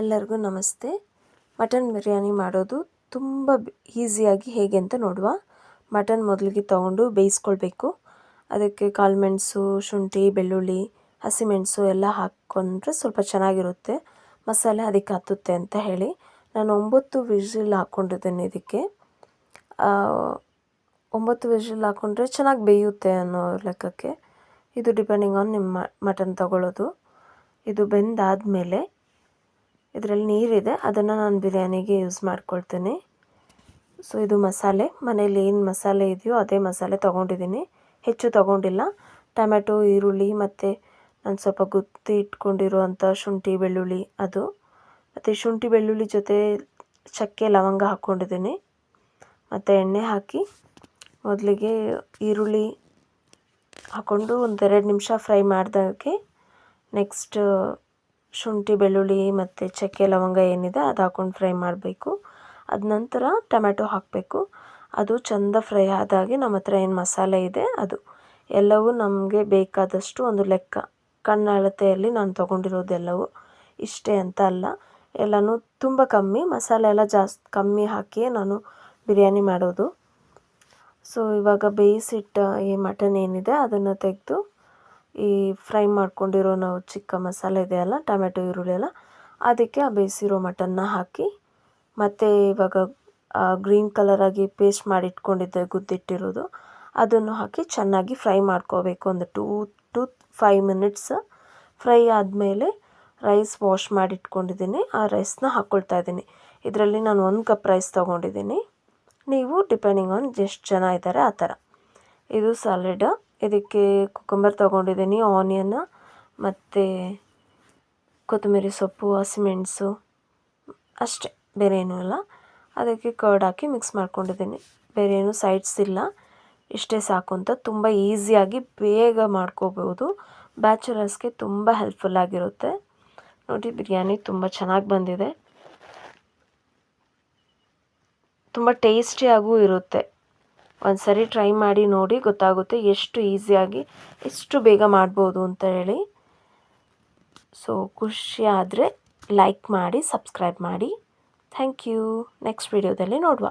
ಎಲ್ಲರಿಗೂ ನಮಸ್ತೆ. ಮಟನ್ ಬಿರಿಯಾನಿ ಮಾಡೋದು ತುಂಬ ಈಸಿಯಾಗಿ ಹೇಗೆ ಅಂತ ನೋಡುವ. ಮಟನ್ ಮೊದಲಿಗೆ ತೊಗೊಂಡು ಬೇಯಿಸ್ಕೊಳ್ಬೇಕು. ಅದಕ್ಕೆ ಕಾಳುಮೆಣಸು ಶುಂಠಿ, ಬೆಳ್ಳುಳ್ಳಿ ಹಸಿಮೆಣಸು ಎಲ್ಲ ಹಾಕ್ಕೊಂಡ್ರೆ ಸ್ವಲ್ಪ ಚೆನ್ನಾಗಿರುತ್ತೆ. ಮಸಾಲೆ ಅದಕ್ಕೆ ಹತ್ತುತ್ತೆ ಅಂತ ಹೇಳಿ ನಾನು ಒಂಬತ್ತು ವಿಜಿಲ್ ಹಾಕ್ಕೊಂಡಿದ್ದೇನೆ ಇದಕ್ಕೆ. ಒಂಬತ್ತು ವಿಜಿಲ್ ಹಾಕ್ಕೊಂಡ್ರೆ ಚೆನ್ನಾಗಿ ಬೇಯುತ್ತೆ ಅನ್ನೋ ಲೆಕ್ಕಕ್ಕೆ. ಇದು ಡಿಪೆಂಡಿಂಗ್ ಆನ್ ನಿಮ್ಮ ಮಟನ್ ತಗೊಳ್ಳೋದು. ಇದು ಬೆಂದಾದಮೇಲೆ ಇದರಲ್ಲಿ ನೀರಿದೆ. ಅದನ್ನು ನಾನು ಬಿರಿಯಾನಿಗೆ ಯೂಸ್ ಮಾಡ್ಕೊಳ್ತೀನಿ. ಸೊ ಇದು ಮಸಾಲೆ. ಮನೇಲಿ ಏನು ಮಸಾಲೆ ಇದೆಯೋ ಅದೇ ಮಸಾಲೆ ತೊಗೊಂಡಿದ್ದೀನಿ. ಹೆಚ್ಚು ತೊಗೊಂಡಿಲ್ಲ. ಟೊಮ್ಯಾಟೊ, ಈರುಳ್ಳಿ ಮತ್ತು ನಾನು ಸ್ವಲ್ಪ ಗುತ್ತಿ ಇಟ್ಕೊಂಡಿರುವಂಥ ಶುಂಠಿ, ಬೆಳ್ಳುಳ್ಳಿ ಅದು. ಮತ್ತು ಶುಂಠಿ, ಬೆಳ್ಳುಳ್ಳಿ ಜೊತೆ ಚಕ್ಕೆ, ಲವಂಗ ಹಾಕ್ಕೊಂಡಿದ್ದೀನಿ ಮತ್ತು ಎಣ್ಣೆ ಹಾಕಿ ಮೊದಲಿಗೆ ಈರುಳ್ಳಿ ಹಾಕ್ಕೊಂಡು ಒಂದೆರಡು ನಿಮಿಷ ಫ್ರೈ ಮಾಡಿದಾಗೆ ನೆಕ್ಸ್ಟ್ ಶುಂಠಿ, ಬೆಳ್ಳುಳ್ಳಿ ಮತ್ತು ಚಕ್ಕೆ, ಲವಂಗ ಏನಿದೆ ಅದು ಹಾಕ್ಕೊಂಡು ಫ್ರೈ ಮಾಡಬೇಕು. ಅದ ನಂತರ ಟೊಮ್ಯಾಟೊ ಹಾಕಬೇಕು. ಅದು ಚೆಂದ ಫ್ರೈ ಆದಾಗೆ ನಮ್ಮ ಹತ್ರ ಏನು ಮಸಾಲೆ ಇದೆ ಅದು. ಎಲ್ಲವೂ ನಮಗೆ ಬೇಕಾದಷ್ಟು ಒಂದು ಲೆಕ್ಕ. ಕಣ್ಣು ಅಳತೆಯಲ್ಲಿ ನಾನು ತೊಗೊಂಡಿರೋದೆಲ್ಲವೂ ಇಷ್ಟೇ ಅಂತ ಅಲ್ಲ. ಎಲ್ಲನೂ ತುಂಬ ಕಮ್ಮಿ. ಮಸಾಲೆ ಎಲ್ಲ ಜಾಸ್ತಿ ಕಮ್ಮಿ ಹಾಕಿಯೇ ನಾನು ಬಿರಿಯಾನಿ ಮಾಡೋದು. ಸೊ ಇವಾಗ ಬೇಯಿಸಿಟ್ಟ ಈ ಮಟನ್ ಏನಿದೆ ಅದನ್ನು ತೆಗೆದು ಈ ಫ್ರೈ ಮಾಡ್ಕೊಂಡಿರೋ ನಾವು ಚಿಕ್ಕ ಮಸಾಲೆ ಇದೆಯಲ್ಲ ಟೊಮೆಟೊ, ಈರುಳ್ಳಿ ಎಲ್ಲ, ಅದಕ್ಕೆ ಆ ಬೇಯಿಸಿರೋ ಮಟನ್ನ ಹಾಕಿ, ಮತ್ತು ಇವಾಗ ಗ್ರೀನ್ ಕಲರಾಗಿ ಪೇಸ್ಟ್ ಮಾಡಿ ಇಟ್ಕೊಂಡಿದ್ದೆ ಗುದ್ದಿಟ್ಟಿರೋದು, ಅದನ್ನು ಹಾಕಿ ಚೆನ್ನಾಗಿ ಫ್ರೈ ಮಾಡ್ಕೋಬೇಕು. ಒಂದು two, two five minutes fry ಆದಮೇಲೆ ರೈಸ್ ವಾಶ್ ಮಾಡಿ ಇಟ್ಕೊಂಡಿದ್ದೀನಿ ಆ ರೈಸ್ನ ಹಾಕ್ಕೊಳ್ತಾ ಇದ್ದೀನಿ. ಇದರಲ್ಲಿ ನಾನು ಒಂದು ಕಪ್ ರೈಸ್ ತೊಗೊಂಡಿದ್ದೀನಿ. ನೀವು ಡಿಪೆಂಡಿಂಗ್ ಆನ್ ಎಷ್ಟು ಜನ ಇದ್ದಾರೆ, ಆ ಥರ. ಇದು ಸಾಲಿಡ್ ಇದಕ್ಕೆ ಕುಕುಂಬರ್ ತೊಗೊಂಡಿದ್ದೀನಿ ಆನಿಯನ್ ಮತ್ತು ಕೊತ್ತಂಬರಿ ಸೊಪ್ಪು, ಹಸಿಮೆಣಸು, ಅಷ್ಟೇ, ಬೇರೆ ಏನೂ ಇಲ್ಲ. ಅದಕ್ಕೆ ಕರ್ಡ್ ಹಾಕಿ ಮಿಕ್ಸ್ ಮಾಡ್ಕೊಂಡಿದ್ದೀನಿ. ಬೇರೆ ಏನು ಸೈಡ್ಸ್ ಇಲ್ಲ. ಇಷ್ಟೇ ಸಾಕು ಅಂತ. ತುಂಬ ಈಸಿಯಾಗಿ ಬೇಗ ಮಾಡ್ಕೋಬೋದು. ಬ್ಯಾಚುಲರ್ಸ್ಗೆ ತುಂಬ ಹೆಲ್ಪ್ಫುಲ್ ಆಗಿರುತ್ತೆ. ನೋಡಿ, ಬಿರಿಯಾನಿ ತುಂಬ ಚೆನ್ನಾಗಿ ಬಂದಿದೆ. ತುಂಬ ಟೇಸ್ಟಿಯಾಗೂ ಇರುತ್ತೆ. ಒಂದು ಸರಿ ಟ್ರೈ ಮಾಡಿ ನೋಡಿ, ಗೊತ್ತಾಗುತ್ತೆ ಎಷ್ಟು ಈಸಿಯಾಗಿ ಎಷ್ಟು ಬೇಗ ಮಾಡ್ಬೋದು ಅಂತ ಹೇಳಿ. ಸೊ ಖುಷಿ ಆದರೆ ಲೈಕ್ ಮಾಡಿ ಸಬ್ಸ್ಕ್ರೈಬ್ ಮಾಡಿ. ಥ್ಯಾಂಕ್ ಯು ನೆಕ್ಸ್ಟ್ ವಿಡಿಯೋದಲ್ಲಿ ನೋಡುವ.